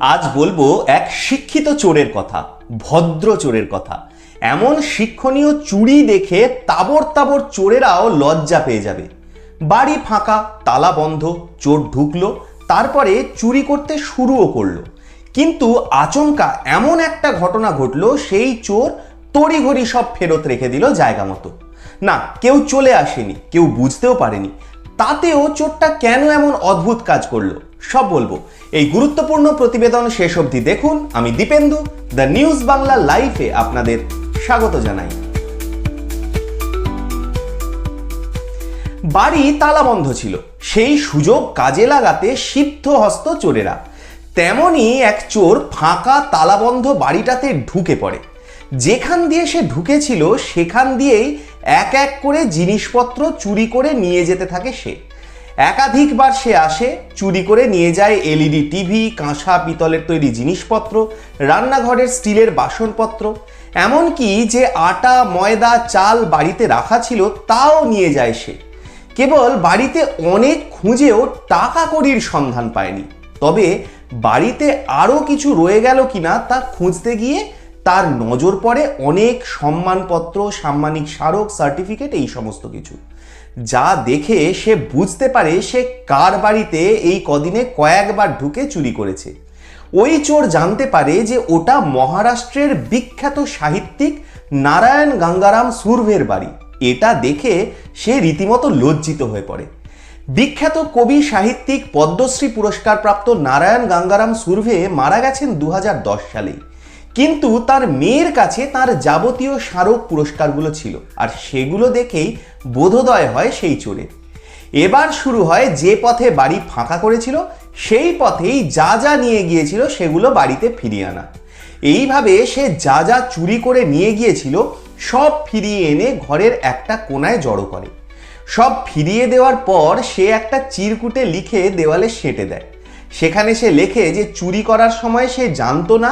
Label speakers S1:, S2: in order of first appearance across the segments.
S1: আজ বলব এক শিক্ষিত চোরের কথা, ভদ্র চোরের কথা। এমন শিক্ষণীয় চুরি দেখে তাবর তাবর চোরেরাও লজ্জা পেয়ে যাবে। বাড়ি ফাঁকা, তালা বন্ধ, চোর ঢুকলো, তারপরে চুরি করতে শুরুও করল। কিন্তু আচমকা এমন একটা ঘটনা ঘটলো, সেই চোর তড়িঘড়ি সব ফেরত রেখে দিল জায়গা মতো। না, কেউ চলে আসেনি, কেউ বুঝতেও পারেনি। তাতেও চোরটা কেন এমন অদ্ভুত কাজ করল? সব বলব। এই গুরুত্বপূর্ণ প্রতিবেদন শেষ অবধি দেখুন। আমি দীপেন্দু, দ্য নিউজ বাংলা লাইফে আপনাদের স্বাগত জানাই। বাড়ি তালাবন্ধ ছিল। সেই সুযোগ কাজে লাগাতে সিদ্ধ হস্ত চোরেরা। তেমনই এক চোর ফাঁকা তালাবন্ধ বাড়িটাতে ঢুকে পড়ে। যেখান দিয়ে সে ঢুকেছিল, সেখান দিয়েই এক এক করে জিনিসপত্র চুরি করে নিয়ে যেতে থাকে সে। একাধিকবার সে আসে, চুরি করে নিয়ে যায় এলইডি টিভি, কাঁসা, পিতলের তৈরি জিনিসপত্র, রান্নাঘরের স্টিলের বাসনপত্র, এমনকি যে আটা, ময়দা, চাল বাড়িতে রাখা ছিল তাও নিয়ে যায় সে। কেবল বাড়িতে অনেক খুঁজেও টাকা কড়ির সন্ধান পায়নি। তবে বাড়িতে আরও কিছু রয়ে গেল কিনা তা খুঁজতে গিয়ে তার নজর পড়ে অনেক সম্মানপত্র, সাম্মানিক স্মারক সার্টিফিকেট এই সমস্ত কিছু। যা দেখে সে বুঝতে পারে সে কার বাড়িতে এই কদিনে কয়েকবার ঢুকে চুরি করেছে। ওই চোর জানতে পারে যে ওটা মহারাষ্ট্রের বিখ্যাত সাহিত্যিক নারায়ণ গঙ্গারাম সুরভের বাড়ি। এটা দেখে সে রীতিমতো লজ্জিত হয়ে পড়ে। বিখ্যাত কবি, সাহিত্যিক, পদ্মশ্রী পুরস্কারপ্রাপ্ত নারায়ণ গঙ্গারাম সুরভে মারা গেছেন দু হাজার দশ সালেই। কিন্তু তার মেয়ের কাছে তার যাবতীয় স্মারক পুরস্কারগুলো ছিল, আর সেগুলো দেখেই বোধোদয় হয় সেই চোরের এবার শুরু হয় যে পথে বাড়ি ফাঁকা করেছিল, সেই পথেই যা যা নিয়ে গিয়েছিল সেগুলো বাড়িতে ফিরিয়ে আনা। এইভাবে সে যা যা চুরি করে নিয়ে গিয়েছিল, সব ফিরিয়ে এনে ঘরের একটা কোনায় জড়ো করে। সব ফিরিয়ে দেওয়ার পর সে একটা চিরকুটে লিখে দেওয়ালে সেঁটে দেয়। সেখানে সে লেখে যে চুরি করার সময় সে জানতো না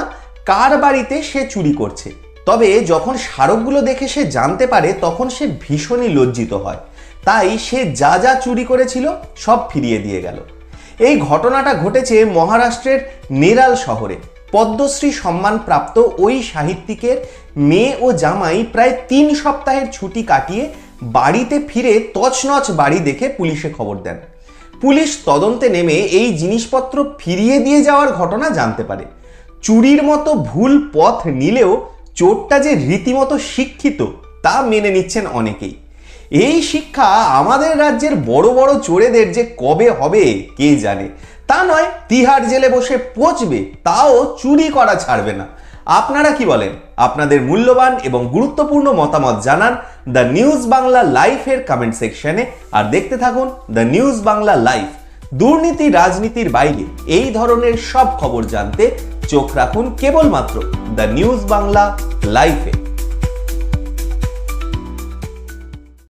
S1: কার বাড়িতে সে চুরি করছে? তবে যখন স্মারকগুলো দেখে সে জানতে পারে, তখন সে ভীষণই লজ্জিত হয়। তাই সে যা যা চুরি করেছিল সব ফিরিয়ে দিয়ে গেল। এই ঘটনাটা ঘটেছে মহারাষ্ট্রের নেরাল শহরে। পদ্মশ্রী সম্মানপ্রাপ্ত ওই সাহিত্যিকের মেয়ে ও জামাই প্রায় তিন সপ্তাহের ছুটি কাটিয়ে বাড়িতে ফিরে তছনছ বাড়ি দেখে পুলিশে খবর দেন। পুলিশ তদন্তে নেমে এই জিনিসপত্র ফিরিয়ে দিয়ে যাওয়ার ঘটনা জানতে পারে। চুরির মতো ভুল পথ নিলেও চোরটা যে রীতিমতো শিক্ষিত, তা মেনে নিচ্ছেন অনেকেই। এই শিক্ষা আমাদের রাজ্যের বড় বড় চোরেদের যে কবে হবে, কে জানে? তা নয়, তিহার জেলে বসে পচবে, তাও চুরি করা ছাড়বে না। আপনারা কি বলেন? আপনাদের মূল্যবান এবং গুরুত্বপূর্ণ মতামত জানান দ্য নিউজ বাংলা লাইফের কমেন্ট সেকশনে। আর দেখতে থাকুন দ্য নিউজ বাংলা লাইফ। দুর্নীতি, রাজনীতির বাইরে এই ধরনের সব খবর জানতে চোখ রাখুন কেবলমাত্র দ্য নিউজ বাংলা লাইফে